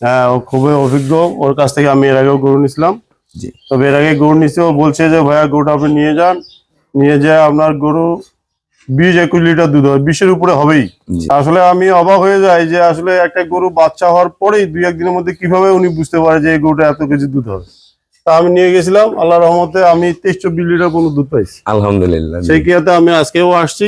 হ্যাঁ ও খুবই অভিজ্ঞ। ওর কাছ থেকে আমি এর আগেও গরু নিছিলাম তবে এর আগে গরু নিচ্ছে ও বলছে যে ভাইয়া গরুটা আপনি নিয়ে যান। নিয়ে যায় আপনার গরু বিশ একুশ লিটার দুধ হয় বিশের উপরে হবেই। আসলে আমি অবাক হয়ে যাই যে আসলে একটা গরু বাচ্চা হওয়ার পরেই দুই একদিনের মধ্যে কীভাবে উনি বুঝতে পারে যে এই গরুটা এত কেজি দুধ হবে? তা আমি নিয়ে গেছিলাম আল্লাহ রহমতে আমি তেইশ চব্বিশ লিটার কোনো দুধ পাইছি। আলহামদুলিল্লাহ। সেই কিয়াতে আমি আজকেও আসছি।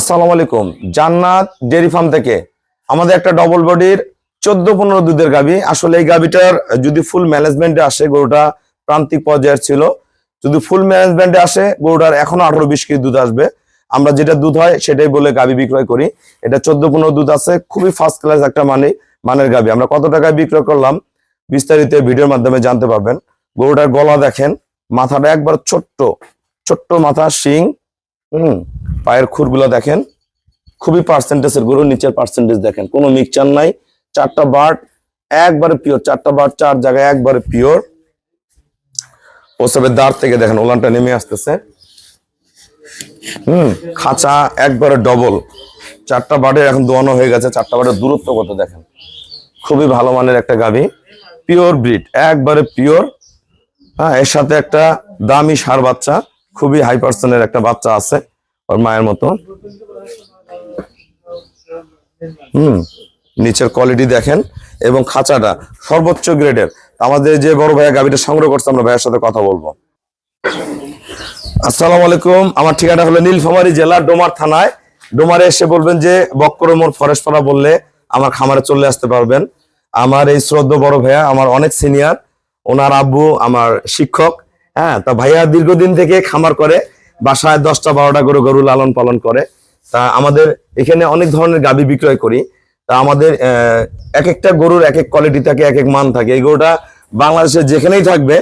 আসসালামু আলাইকুম। জান্নাত ডেয়ারি ফার্ম থেকে আমাদের একটা ডবল বডির চোদ্দ পনেরো দুধের গাবি আসলে এই গাবিটার যদি ফুল ম্যানেজমেন্টে আসে, গরুটা প্রান্তিক পর্যায়ের ছিল। যদি ফুল ম্যানেজমেন্টে আসে, গরুটার এখনও আঠারো বিশ কেজি দুধ আসবে। আমরা যেটা দুধ হয়, সেটাই বলে গাবি বিক্রয় করি। এটা চোদ্দ পনেরো দুধ আছে, খুবই ফার্স্ট ক্লাস একটা মানে মানের গাবি আমরা কত টাকায় বিক্রয় করলাম, বিস্তারিত ভিডিওর মাধ্যমে জানতে পারবেন। গরুটার গলা দেখেন, মাথাটা একবার ছোট্ট ছোট্ট মাথা, শিং, হুম পায়ের খুরগুলো দেখেন, খুবই পার্সেন্টেজের গরু, নিচের পার্সেন্টেজ দেখেন। কোনো মিক্সচার নাই, চারটা বার্ড একবারে পিওর চারটা বার্ড চার জায়গায় একবারে পিওর ওসবের দাঁড় থেকে দেখেন, ওলানটা নেমে আসতেছে। হুম, খাঁচা একবারে ডবল চারটা বার্ডের এখন দোয়ানো হয়ে গেছে, চারটা বার্ডের দূরত্ব কত দেখেন? খুবই ভালো মানের একটা গাভী পিওর ব্রিড একবারে পিওর হ্যাঁ এর সাথে একটা দামি সার বাচ্চা, খুবই হাই পার্সেন্টের একটা বাচ্চা আছে। ওর মায়ের মতো। হুম, নিচের কোয়ালিটি দেখেন এবং খাঁচাটা সর্বোচ্চ গ্রেডের আমাদের যে বড় ভাইয়া গাবিটা সংগ্রহ করছে, আমরা ভাইয়ের সাথে কথা বলব। আসসালামু আলাইকুম, আমার ঠিকানা হলো নীলফামারী জেলা ডোমার থানায়। ডোমারে এসে বলবেন যে বক্করমোর ফরেস্ট পাড়া বললে আমার খামারে চলে আসতে পারবেন। আমার এই শ্রদ্ধ বড় ভাইয়া আমার অনেক সিনিয়র ওনার আব্বু আমার শিক্ষক। হ্যাঁ তা ভাইয়া দীর্ঘদিন থেকে খামার করে বাসায় দশটা বারোটা করে গরু লালন পালন করে। তা আমাদের এখানে অনেক ধরনের গাবি বিক্রয় করি। তা আমাদের এক একটা গরুর এক এক কোয়ালিটি থাকে এক এক মান থাকে। এই গরুটা বাংলাদেশে যেখানেই থাকবে,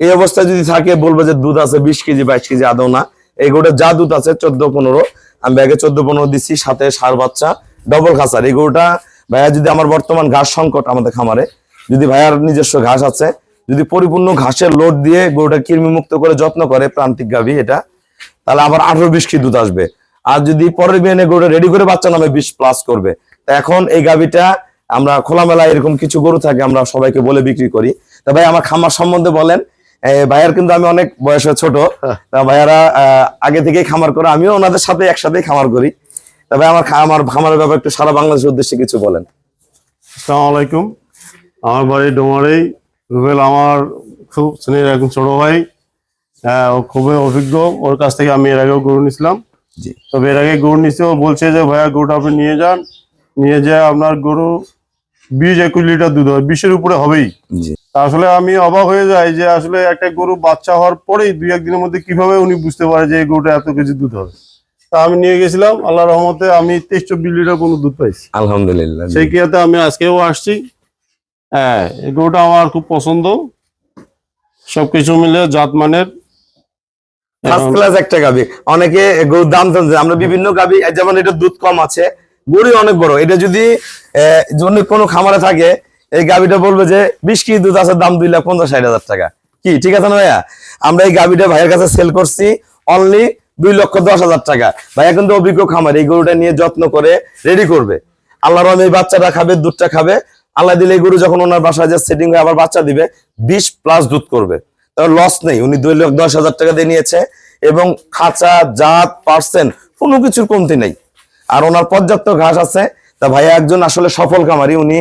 এই অবস্থায় যদি থাকে, বলবে যে দুধ আছে বিশ কেজি, বাইশ কেজি, আদৌ না। এই গরুটা যা দুধ আছে, চোদ্দ, পনেরো, আমি ব্যাগে চোদ্দ, পনেরো দিচ্ছি, সাথে সার বাচ্চা ডবল খাসার। এই গরুটা ভাইয়া যদি আমার বর্তমান ঘাস সংকট আমাদের খামারে, যদি ভাইয়ার নিজস্ব ঘাস আছে, যদি পরিপূর্ণ ঘাসের লোড দিয়ে গরুটা কৃমি মুক্ত করে যত্ন করে প্রান্তিক গাভী, এটা তাহলে আবার আঠারো বিশ কেজি দুধ আসবে? আর যদি পরের বিয়ানে গরুটা রেডি করে বাচ্চা নামে বিশ প্লাস করবে তা এখন এই গাভীটা আমরা খোলামেলা এরকম কিছু গরু থাকে আমরা সবাইকে বলে বিক্রি করি। তা ভাই আমার খামার সম্বন্ধে বলেন। ভাইয়ার কিন্তু আমি অনেক বয়সে ছোট। তা ভাইয়ারা আগে থেকেই খামার করে আমিও ওনাদের সাথে একসাথেই খামার করি। তবে আমার আমার খামারের ব্যাপারে একটু সারা বাংলাদেশের উদ্দেশ্যে কিছু বলেন। আসসালামু আলাইকুম। আমার বাড়ি ডোমারেই। রুবেল আমার খুব স্নেহের একজন ছোট ভাই। হ্যাঁ ও খুবই অভিজ্ঞ। ওর কাছ থেকে আমি এর আগেও গরু নিছিলাম তবে এর আগে গরু নিচ্ছে ও বলছে যে ভাইয়া গরুটা আপনি নিয়ে যান। নিয়ে যায় আপনার গরু বিশ একুশ লিটার দুধ হয় বিশের উপরে হবেই। আসলে আমি অবাক হয়ে যাই যে আসলে একটা গরু বাচ্চা হওয়ার পরেই দুই একদিনের মধ্যে কীভাবে উনি বুঝতে পারে যে এই গরুটা এত কেজি দুধ হবে? তা আমি নিয়ে গেছিলাম আল্লাহ রহমতে আমি তেইশ চব্বিশ লিটার কোনো দুধ পাইছি। আলহামদুলিল্লাহ। সেই কিয়াতে আমি আজকেও আসছি। হ্যাঁ এই গরুটা আমার খুব পছন্দ। সবকিছু মিলে জাত মানের ফার্স্ট ক্লাস একটা গাবি অনেকে গরুর দাম জানছে আমরা বিভিন্ন গাবি যেমন এটা দুধ কম আছে গরু অনেক বড়। এটা যদি আহ, কোনো খামারে থাকে এই গাবিটা বলবে যে বিশ কেজি দুধ আছে দাম দুই লাখ পঞ্চাশ ষাট হাজার টাকা। কি ঠিক আছে না ভাইয়া? আমরা এই গাবিটা ভাইয়ের কাছে সেল করছি অনলি দুই লক্ষ দশ হাজার টাকা। ভাইয়া কিন্তু অভিজ্ঞ খামার এই গরুটা নিয়ে যত্ন করে রেডি করবে। আল্লাহ রহমে এই বাচ্চাটা খাবে দুধটা খাবে। আল্লাহ দিলে এই গরু যখন ওনার বাসায় যে সেটিং হয়ে আবার বাচ্চা দিবে বিশ প্লাস দুধ করবে। লস নেই। উনি দুই লক্ষ দশ হাজার টাকা দিয়ে নিয়েছে এবং খাঁচা, জাত পার্সেন্ট কোনো কিছুর কমতি নেই। আর ওনার পর্যাপ্ত ঘাস আছে। তা ভাইয়া একজন আসলে সফল খামারি, উনি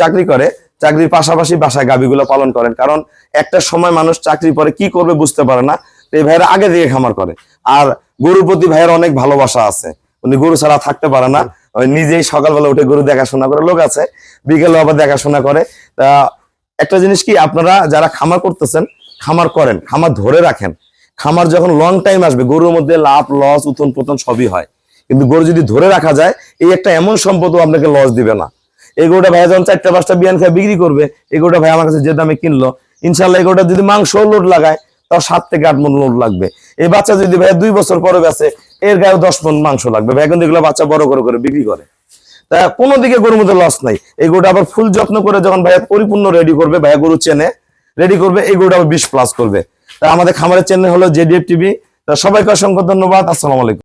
চাকরি করে। চাকরির পাশাপাশি বাসায় গাবিগুলো পালন করেন। কারণ একটা সময় মানুষ চাকরি পরে কি করবে বুঝতে পারে না। এই ভাইয়েরা আগে থেকে খামার করে। আর গরুর প্রতি ভাইয়ের অনেক ভালোবাসা আছে। উনি গরু ছাড়া থাকতে পারে না। নিজেই সকালবেলা উঠে গরু দেখাশোনা করে লোক আছে। বিকেলে আবার দেখাশোনা করে। তা একটা জিনিস কি আপনারা যারা খামার করতেছেন, খামার করেন, খামার ধরে রাখেন, খামার যখন লং টাইম আসবে, গরুর মধ্যে লাভ লস উত্তন পতন সবই হয়। কিন্তু গরু যদি ধরে রাখা যায়, এই একটা এমন সম্পদও আপনাকে লস দিবে না। এই গরুটা ভাইয়া যখন চারটা, পাঁচটা বিয়ান খেয়ে বিক্রি করবে, এই গরুটা ভাই আমার কাছে যে দামে কিনলো ইনশাল্লাহ এই গরুটা যদি মাংস লোড লাগায়, তাও সাত থেকে আট মন লোড লাগবে। এই বাচ্চা যদি ভাইয়া দুই বছর পরে গেছে এর গায়ে দশ মন মাংস লাগবে। ভাই কিন্তু এগুলো বাচ্চা বড় করে করে বিক্রি করে। কোনো দিকে গরুর মধ্যে লস নাই। এই গরুটা আবার ফুল যত্ন করে যখন ভাইয়া পরিপূর্ণ রেডি করবে, ভাইয়া গরু চেনে রেডি করবে, এই গরুটা আবার বিশ প্লাস করবে। তা আমাদের খামারের চ্যানেল হলো জেডিএফ টিভি তা সবাইকে অসংখ্য ধন্যবাদ। আসসালামু আলাইকুম।